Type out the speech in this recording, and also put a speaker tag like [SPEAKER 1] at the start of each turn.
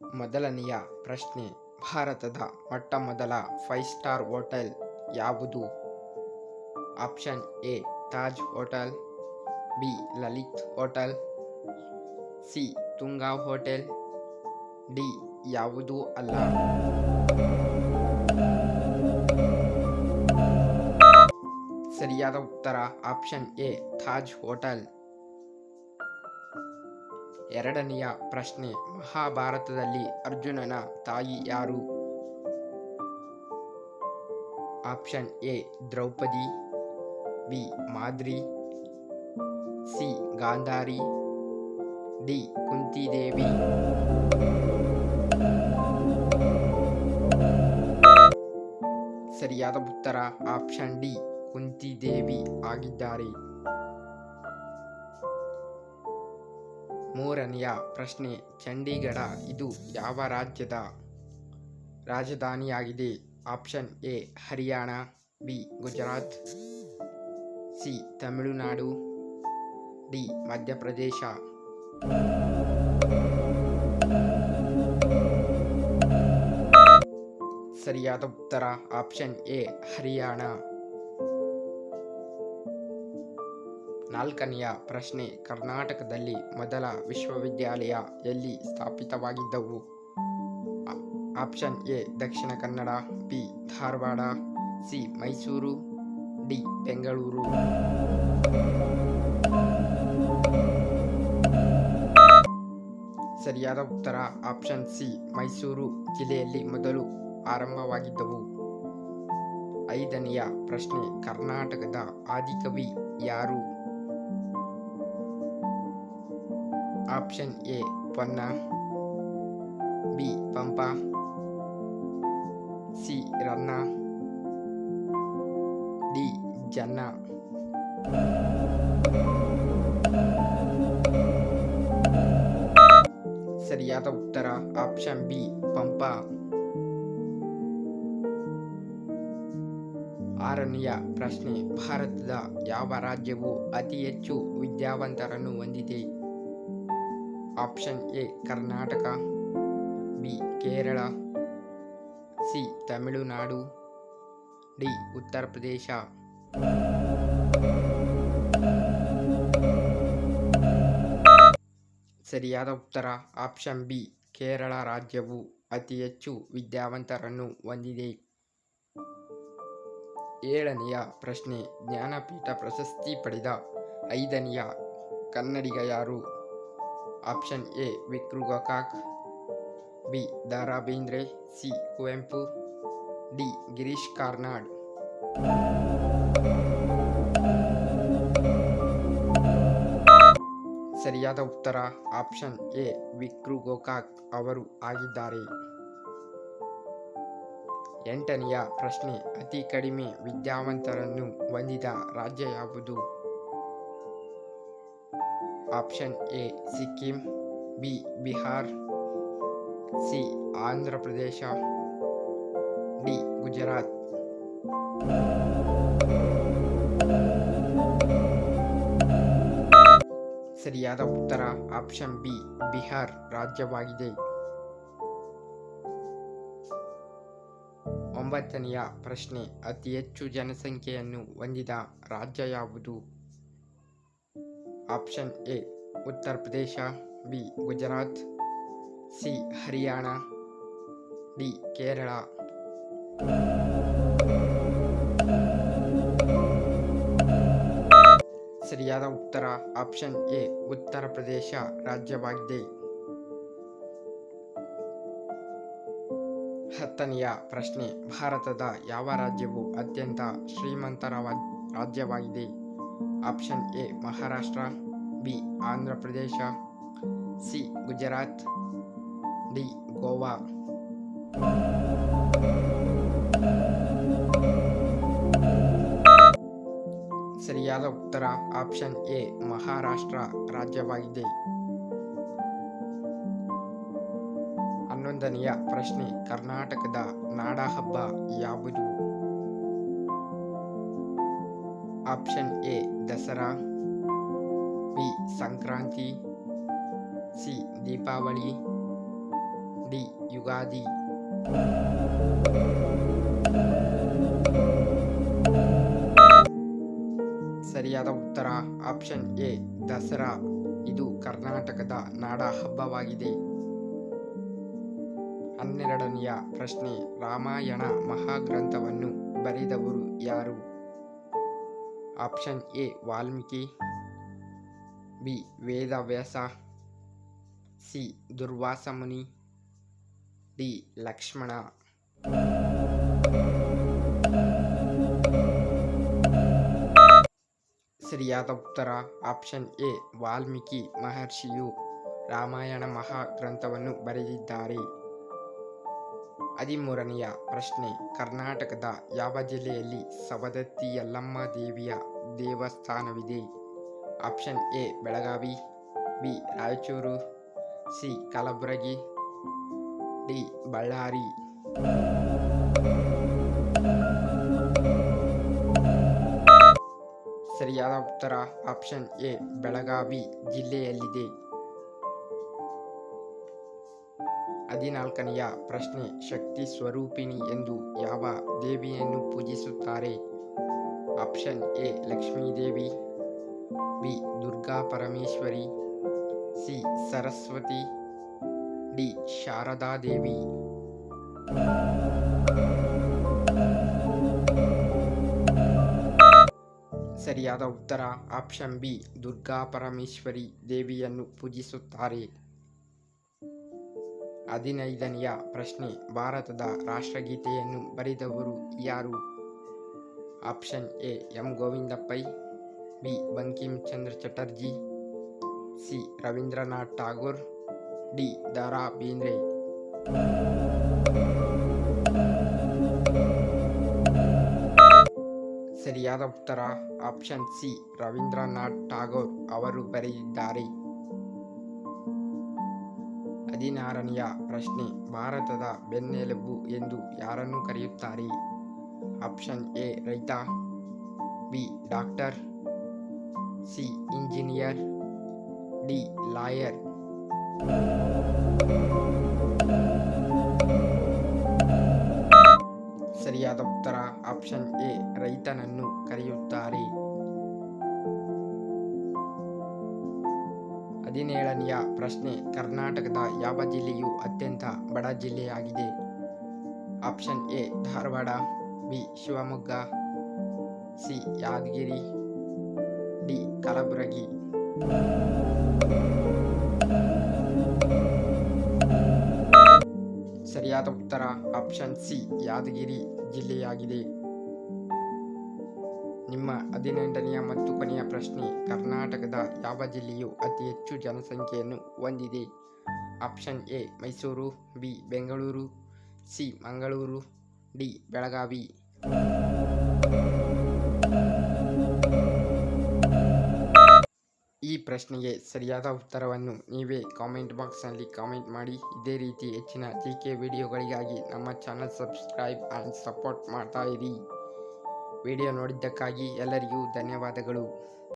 [SPEAKER 1] ಮೊದಲನೆಯ ಪ್ರಶ್ನೆ, ಭಾರತದ ಮೊಟ್ಟಮೊದಲ ಫೈವ್ ಸ್ಟಾರ್ ಹೋಟೆಲ್ ಯಾವುದು? Option A Taj hotel B Lalit hotel C Tunga hotel D ಯಾವುದೂ ಅಲ್ಲ. ಸರಿಯಾದ ಉತ್ತರ ಆಪ್ಷನ್ ಎ ತಾಜ್ ಹೋಟೆಲ್ ಎರಡನೆಯ ಪ್ರಶ್ನೆ, ಮಹಾಭಾರತದಲ್ಲಿ ಅರ್ಜುನನ ತಾಯಿ ಯಾರು? Option A, Draupadi, B, Madri, C, Gandhari, D, Kuntidevi. ಸರಿಯಾದ ಉತ್ತರ ಆಪ್ಷನ್ ಡಿ, ಕುಂತಿದೇವಿ ಆಗಿದ್ದಾರೆ. ಮೂರನೆಯ ಪ್ರಶ್ನೆ, ಚಂಡೀಗಢ ಇದು ಯಾವ ರಾಜ್ಯದ ರಾಜಧಾನಿಯಾಗಿದೆ? Option A, Haryana, B, Gujarat, C, Tamil Nadu, D, Madhya Pradesh. ಸರಿಯಾದ ಉತ್ತರ, ಆಪ್ಷನ್ ಎ, ಹರಿಯಾಣ. ನಾಲ್ಕನೆಯ ಪ್ರಶ್ನೆ ಕರ್ನಾಟಕದಲ್ಲಿ ಮೊದಲ ವಿಶ್ವವಿದ್ಯಾಲಯ ಎಲ್ಲಿ ಸ್ಥಾಪಿತವಾಗಿದ್ದವು option A, Dakshina Kannada, B, Dharwad, C, Mysuru, D, Bengaluru. ಸರಿಯಾದ ಉತ್ತರ, ಆಪ್ಷನ್ ಸಿ, ಮೈಸೂರು ಜಿಲ್ಲೆಯಲ್ಲಿ ಮೊದಲು ಆರಂಭವಾಗಿದ್ದವು. ಐದನೆಯ ಪ್ರಶ್ನೆ, ಕರ್ನಾಟಕದ ಆದಿಕವಿ ಯಾರು? Option A Ponna B Pampa C Ranna D Janna ಸರಿಯಾದ ಉತ್ತರ ಆಪ್ಷನ್ ಬಿ ಪಂಪ ಆರನೆಯ ಪ್ರಶ್ನೆ, ಭಾರತದ ಯಾವ ರಾಜ್ಯವು ಅತಿ ಹೆಚ್ಚು ವಿದ್ಯಾವಂತರನ್ನು ಹೊಂದಿದೆ? Option A Karnataka B Kerala C Tamil Nadu D Uttar Pradesh ಸರಿಯಾದ ಉತ್ತರ. ಆಪ್ಷನ್ ಬಿ ಕೇರಳ ರಾಜ್ಯವು ಅತಿ ಹೆಚ್ಚು ವಿದ್ಯಾವಂತರನ್ನು ಹೊಂದಿದೆ. ಏಳನೆಯ ಪ್ರಶ್ನೆ, ಜ್ಞಾನಪೀಠ ಪ್ರಶಸ್ತಿ ಪಡೆದ ಐದನೆಯ ಕನ್ನಡಿಗ ಯಾರು? Option A Vikru Gokak B Da Ra Bendre C Kuvempu D Girish Karnad ಸರಿಯಾದ ಉತ್ತರ ಆಪ್ಷನ್ ಎ ವಿಕ್ರು ಗೋಕಾಕ್ ಅವರು ಆಗಿದ್ದಾರೆ. ಎಂಟನೆಯ ಪ್ರಶ್ನೆ, ಅತಿ ಕಡಿಮೆ ವಿದ್ಯಾವಂತರನ್ನು ಹೊಂದಿದ ರಾಜ್ಯ ಯಾವುದು? Option A Sikkim B Bihar C Andhra Pradesh D Gujarat ಸರಿಯಾದ ಉತ್ತರ ಆಪ್ಷನ್ ಬಿ ಬಿಹಾರ್ ರಾಜ್ಯವಾಗಿದೆ. ಒಂಬತ್ತನೆಯ ಪ್ರಶ್ನೆ, ಅತಿ ಹೆಚ್ಚು ಜನಸಂಖ್ಯೆಯನ್ನು ಹೊಂದಿದ ರಾಜ್ಯ ಯಾವುದು? Option A Uttar Pradesh B Gujarat C Haryana D Kerala ಸರಿಯಾದ ಉತ್ತರ ಆಪ್ಷನ್ ಎ ಉತ್ತರ ಪ್ರದೇಶ ರಾಜ್ಯವಾಗಿದೆ. ಹತ್ತನೆಯ ಪ್ರಶ್ನೆ, ಭಾರತದ ಯಾವ ರಾಜ್ಯವು ಅತ್ಯಂತ ಶ್ರೀಮಂತರ ರಾಜ್ಯವಾಗಿದೆ? Option A, Maharashtra, B, Andhra Pradesh, C, Gujarat, D, Goa. ಸರಿಯಾದ ಉತ್ತರ, ಆಪ್ಷನ್ ಎ, ಮಹಾರಾಷ್ಟ್ರ ರಾಜ್ಯವಾಗಿದೆ. ಹನ್ನೊಂದನೆಯ ಪ್ರಶ್ನೆ, ಕರ್ನಾಟಕದ ನಾಡಹಬ್ಬ ಯಾವುದು? Option A Dasara. B Sankranti. C Deepavali. D Ugadi. ಸರಿಯಾದ ಉತ್ತರ. Option A Dasara. ಇದು ಕರ್ನಾಟಕದ ನಾಡ ಹಬ್ಬವಾಗಿದೆ. ಹನ್ನೆರಡನೆಯ ಪ್ರಶ್ನೆ. ರಾಮಾಯಣ ಮಹಾಗ್ರಂಥವನ್ನು ಬರೆದವರು ಯಾರು? Option A, Valmiki, B, Vedavyasa, C Durvasa Muni D, Lakshmana. ಸರಿಯಾದ ಉತ್ತರ, ಆಪ್ಷನ್ ಎ, ವಾಲ್ಮೀಕಿ ಮಹರ್ಷಿಯು ರಾಮಾಯಣ ಮಹಾಗ್ರಂಥವನ್ನು ಬರೆದಿದ್ದಾರೆ. ಹದಿಮೂರನೆಯ ಪ್ರಶ್ನೆ, ಕರ್ನಾಟಕದ ಯಾವ ಜಿಲ್ಲೆಯಲ್ಲಿ ಸವದತ್ತಿ ಯಲ್ಲಮ್ಮ ದೇವಿಯ ದೇವಸ್ಥಾನವಿದೆ. Option A, Belagavi, B, Raichur, C, Kalaburagi, D, Ballari. ಸರಿಯಾದ ಉತ್ತರ, ಆಪ್ಷನ್ ಎ, ಬೆಳಗಾವಿ ಜಿಲ್ಲೆಯಲ್ಲಿದೆ. ಹದಿನಾಲ್ಕನೆಯ ಪ್ರಶ್ನೆ, ಶಕ್ತಿ ಸ್ವರೂಪಿಣಿ ಎಂದು ಯಾವ ದೇವಿಯನ್ನು ಪೂಜಿಸುತ್ತಾರೆ? Option A, Lakshmidevi, B, Durga Parameshwari, C, Saraswati, D, Sharadadevi. ಸರಿಯಾದ ಉತ್ತರ, ಆಪ್ಷನ್ ಬಿ, ದುರ್ಗಾ ಪರಮೇಶ್ವರಿ ದೇವಿಯನ್ನು ಪೂಜಿಸುತ್ತಾರೆ. ಹದಿನೈದನೆಯ ಪ್ರಶ್ನೆ, ಭಾರತದ ರಾಷ್ಟ್ರಗೀತೆಯನ್ನು ಬರೆದವರು ಯಾರು? Option A M ಗೋವಿಂದಪ್ಪೈ B Bankim Chandra Chatterjee C Rabindranath Tagore D ದ.ರಾ Bendre ಸರಿಯಾದ ಉತ್ತರ ಆಪ್ಷನ್ ಸಿ ರವೀಂದ್ರನಾಥ್ ಟಾಗೋರ್ ಅವರು ಬರೆದಿದ್ದಾರೆ. ಹದಿನಾರನೆಯ ಪ್ರಶ್ನೆ, ಭಾರತದ ಬೆನ್ನೆಲುಬು ಎಂದು ಯಾರನ್ನು ಕರೆಯುತ್ತಾರೆ? ಆಪ್ಷನ್ ಎ, ರೈತ. B, doctor. C, engineer. D, lawyer. ಸರಿಯಾದ ಉತ್ತರ ಆಪ್ಷನ್ ಎ, ರೈತನನ್ನು ಕರೆಯುತ್ತಾರೆ. ಹದಿನೇಳನೆಯ ಪ್ರಶ್ನೆ, ಕರ್ನಾಟಕದ ಯಾವ ಜಿಲ್ಲೆಯು ಅತ್ಯಂತ ಬಡ ಜಿಲ್ಲೆಯಾಗಿದೆ? Option A, Dharwad. B Shivamogga C Yadgir D Kalaburagi ಸರಿಯಾದ ಉತ್ತರ ಆಪ್ಷನ್ ಸಿ ಯಾದಗಿರಿ ಜಿಲ್ಲೆಯಾಗಿದೆ. ನಿಮ್ಮ ಹದಿನೆಂಟನೆಯ ಮತ್ತು ಕೊನೆಯ ಪ್ರಶ್ನೆ, ಕರ್ನಾಟಕದ ಯಾವ ಜಿಲ್ಲೆಯು ಅತಿ ಹೆಚ್ಚು ಜನಸಂಖ್ಯೆಯನ್ನು ಹೊಂದಿದೆ? Option A Mysuru B Bengaluru C Mangaluru D Belagavi. ಈ ಪ್ರಶ್ನೆಗೆ ಸರಿಯಾದ ಉತ್ತರವನ್ನು ನೀವೇ ಕಾಮೆಂಟ್ ಬಾಕ್ಸ್ನಲ್ಲಿ ಕಾಮೆಂಟ್ ಮಾಡಿ. ಇದೇ ರೀತಿ ಹೆಚ್ಚಿನ ಜಿ ಕೆ ವಿಡಿಯೋಗಳಿಗಾಗಿ ನಮ್ಮ ಚಾನಲ್ ಸಬ್ಸ್ಕ್ರೈಬ್ ಆ್ಯಂಡ್ ಸಪೋರ್ಟ್ ಮಾಡ್ತಾ ಇರಿ. ವಿಡಿಯೋ ನೋಡಿದ್ದಕ್ಕಾಗಿ ಎಲ್ಲರಿಗೂ ಧನ್ಯವಾದಗಳು.